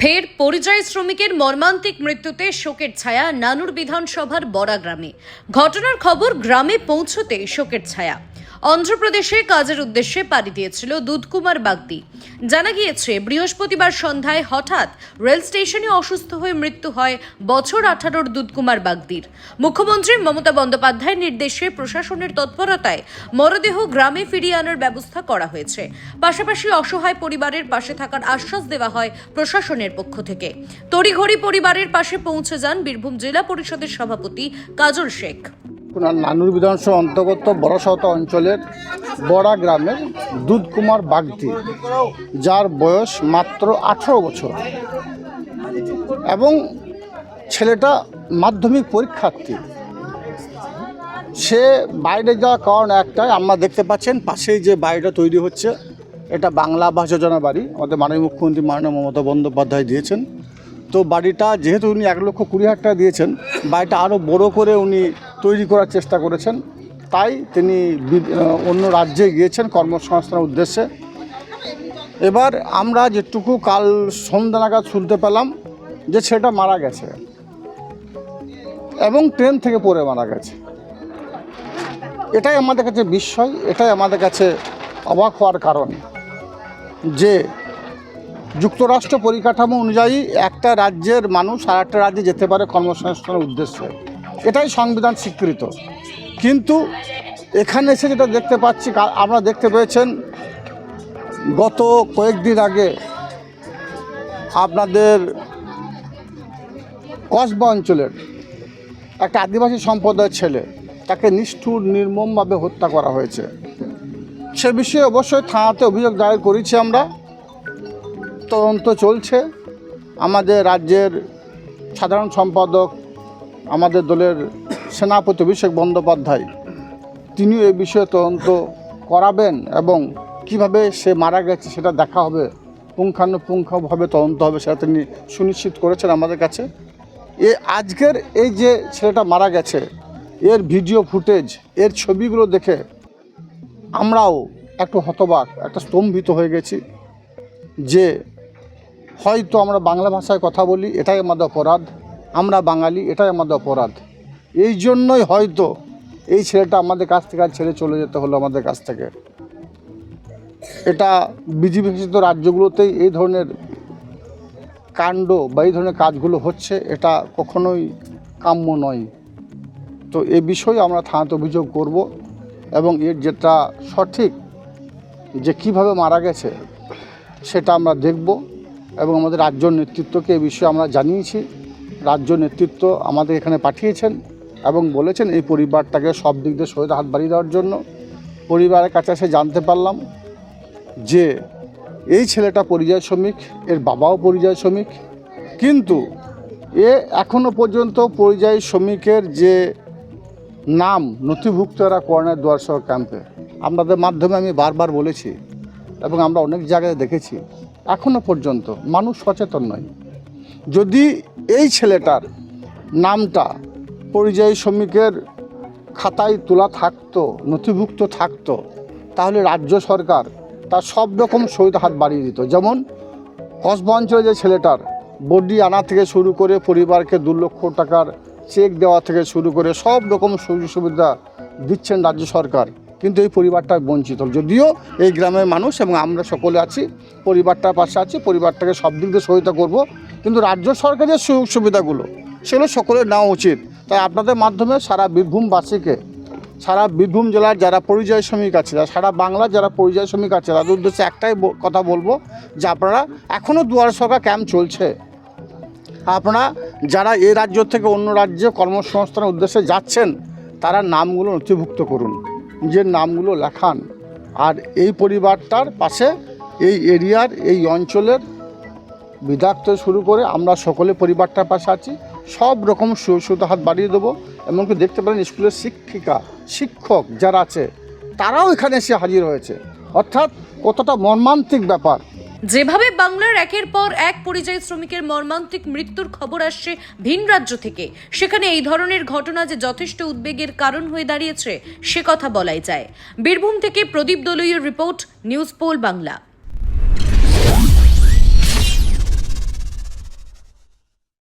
ফের পরিযায়ী শ্রমিকের মর্মান্তিক মৃত্যুতে শোকের ছায়া নানুর বিধানসভার বড়া গ্রামে ঘটনার খবর গ্রামে পৌঁছতে শোকের ছায়া। অন্ধ্রপ্রদেশে কাজের উদ্দেশ্যে পাড়ি দিয়েছিল দুধকুমার বাগদি। জানা গিয়েছে, বৃহস্পতিবার সন্ধ্যায় হঠাৎ রেল স্টেশনে অসুস্থ হয়ে মৃত্যু হয় বছর আঠারোর দুধকুমার বাগদির। মুখ্যমন্ত্রী মমতা বন্দ্যোপাধ্যায়ের নির্দেশে প্রশাসনের তৎপরতায় মরদেহ গ্রামে ফিরিয়ে আনার ব্যবস্থা করা হয়েছে। পাশাপাশি অসহায় পরিবারের পাশে থাকার আশ্বাস দেওয়া হয় প্রশাসনের পক্ষ থেকে। তড়িঘড়ি পরিবারের পাশে পৌঁছে যান বীরভূম জেলা পরিষদের সভাপতি কাজল শেখ। নানুর বিধানসভা অন্তর্গত বড়সত অঞ্চলের বড়া গ্রামের দুধকুমার বাগদি, যার বয়স মাত্র আঠেরো বছর। এবং ছেলেটা মাধ্যমিক পরীক্ষার্থী। সে বাইরে যাওয়ার কারণ একটাই, আমরা দেখতে পাচ্ছেন পাশেই যে বাড়িটা তৈরি হচ্ছে, এটা বাংলা আবাস যোজনা বাড়ি আমাদের মাননীয় মুখ্যমন্ত্রী মাননীয় মমতা বন্দ্যোপাধ্যায় দিয়েছেন। তো বাড়িটা যেহেতু উনি এক লক্ষ কুড়ি হাজার টাকা দিয়েছেন, বাড়িটা আরও বড় করে উনি তৈরি করার চেষ্টা করেছেন। তাই তিনি অন্য রাজ্যে গিয়েছেন কর্মসংস্থানের উদ্দেশ্যে। এবার আমরা যেটুকু কাল সন্ধ্যা নাগাদ শুনতে পেলাম যে ছেলেটা মারা গেছে এবং ট্রেন থেকে পড়ে মারা গেছে। এটাই আমাদের কাছে বিস্ময়, এটাই আমাদের কাছে অবাক হওয়ার কারণ যে যুক্তরাষ্ট্র পরিকাঠামো অনুযায়ী একটা রাজ্যের মানুষ আর একটা রাজ্যে যেতে পারে কর্মসংস্থানের উদ্দেশ্যে। এটাই সংবিধান স্বীকৃত। কিন্তু এখানে এসে যেটা দেখতে পাচ্ছি আমরা দেখতে পেয়েছেন, গত কয়েকদিন আগে আপনাদের কসবা অঞ্চলের একটা আদিবাসী সম্প্রদায়ের ছেলে, তাকে নিষ্ঠুর, নির্মমভাবে হত্যা করা হয়েছে। সে বিষয়ে অবশ্যই থানাতে অভিযোগ দায়ের করেছি আমরা। তদন্ত চলছে। আমাদের রাজ্যের সাধারণ সম্পাদক আমাদের দলের সেনাপতি অভিষেক বন্দ্যোপাধ্যায়, তিনিও এ বিষয়ে তদন্ত করাবেন এবং কীভাবে সে মারা গেছে সেটা দেখা হবে, পুঙ্খানুপুঙ্খভাবে তদন্ত হবে সেটা তিনি সুনিশ্চিত করেছেন আমাদের কাছে। এ আজকের এই যে ছেলেটা মারা গেছে, এর ভিডিও ফুটেজ, এর ছবিগুলো দেখে আমরাও একটু হতবাক, একটা স্তম্ভিত হয়ে গেছি যে হয়তো আমরা বাংলা ভাষায় কথা বলি, এটাই আমাদের অপরাধ। আমরা বাঙালি, এটাই আমাদের অপরাধ। এই জন্যই হয়তো এই ছেলেটা আমাদের কাছ থেকে আর ছেড়ে চলে যেতে হলো আমাদের কাছ থেকে। এটা বিজেপি শাসিত রাজ্যগুলোতেই এই ধরনের কাণ্ড বা এই ধরনের কাজগুলো হচ্ছে, এটা কখনোই কাম্য নয়। তো এ বিষয়ে আমরা থানাতে অভিযোগ করব এবং এর যেটা সঠিক যে কীভাবে মারা গেছে সেটা আমরা দেখব এবং আমাদের রাজ্য নেতৃত্বকে এ বিষয়ে আমরা জানিয়েছি। রাজ্য নেতৃত্ব আমাদের এখানে পাঠিয়েছেন এবং বলেছেন এই পরিবারটাকে সব দিক দিয়ে সহিত হাত বাড়িয়ে দেওয়ার জন্য। পরিবারের কাছে এসে জানতে পারলাম যে এই ছেলেটা পরিযায়ী শ্রমিক, এর বাবাও পরিযায়ী শ্রমিক। কিন্তু এ এখনও পর্যন্ত পরিযায়ী শ্রমিকের যে নাম নথিভুক্ত এরা করোনার দুয়ারসহ ক্যাম্পে, আপনাদের মাধ্যমে আমি বারবার বলেছি এবং আমরা অনেক জায়গায় দেখেছি এখনও পর্যন্ত মানুষ সচেতন নয়। যদি এই ছেলেটার নামটা পরিযায়ী শ্রমিকের খাতায় তোলা থাকতো, নথিভুক্ত থাকতো, তাহলে রাজ্য সরকার তার সব রকম সহিত হাত বাড়িয়ে দিত। যেমন কসবা অঞ্চলে যে ছেলেটার বডি আনা থেকে শুরু করে পরিবারকে দু লক্ষ টাকার চেক দেওয়া থেকে শুরু করে সব রকম সুযোগ সুবিধা দিচ্ছেন রাজ্য সরকার, কিন্তু এই পরিবারটা বঞ্চিত। যদিও এই গ্রামের মানুষ এবং আমরা সকলে আছি, পরিবারটার পাশে আছি, পরিবারটাকে সব দিক দিয়ে সহায়তা করব। কিন্তু রাজ্য সরকারের সুযোগ সুবিধাগুলো, সেগুলো সকলের নেওয়া উচিত। তাই আপনাদের মাধ্যমে সারা বীরভূমবাসীকে, সারা বীরভূম জেলার যারা পরিযায়ী শ্রমিক আছে সারা বাংলার যারা পরিযায়ী শ্রমিক আছে, তাদের উদ্দেশ্যে একটাই কথা বলব যে আপনারা এখনও দুয়ার সরকার ক্যাম্প চলছে। আপনারা যারা এই রাজ্য থেকে অন্য রাজ্যে কর্মসংস্থানের উদ্দেশ্যে যাচ্ছেন, তারা নামগুলো নথিভুক্ত করুন। নিজের নামগুলো লেখান। আর এই পরিবারটার পাশে এই এরিয়ার, এই অঞ্চলের বিধায়ক থেকে শুরু করে আমরা সকলে পরিবারটার পাশে আছি। সব রকম সুবিধা হাত বাড়িয়ে দেবো। এমনকি দেখতে পারেন স্কুলের শিক্ষিকা, শিক্ষক যারা আছে, তারাও এখানে এসে হাজির হয়েছে। অর্থাৎ কতটা মর্মান্তিক ব্যাপার। যেভাবে বাংলার একের পর এক পরিযায়ী শ্রমিকের মর্মান্তিক মৃত্যুর খবর আসছে ভিন রাজ্য থেকে, সেখানে এই ধরনের ঘটনা যে যথেষ্ট উদ্বেগের কারণ হয়ে দাঁড়িয়েছে, সে কথা বলাই যায়। বীরভূম থেকে প্রদীপ দলুইয়ের রিপোর্ট, নিউজ পোল বাংলা।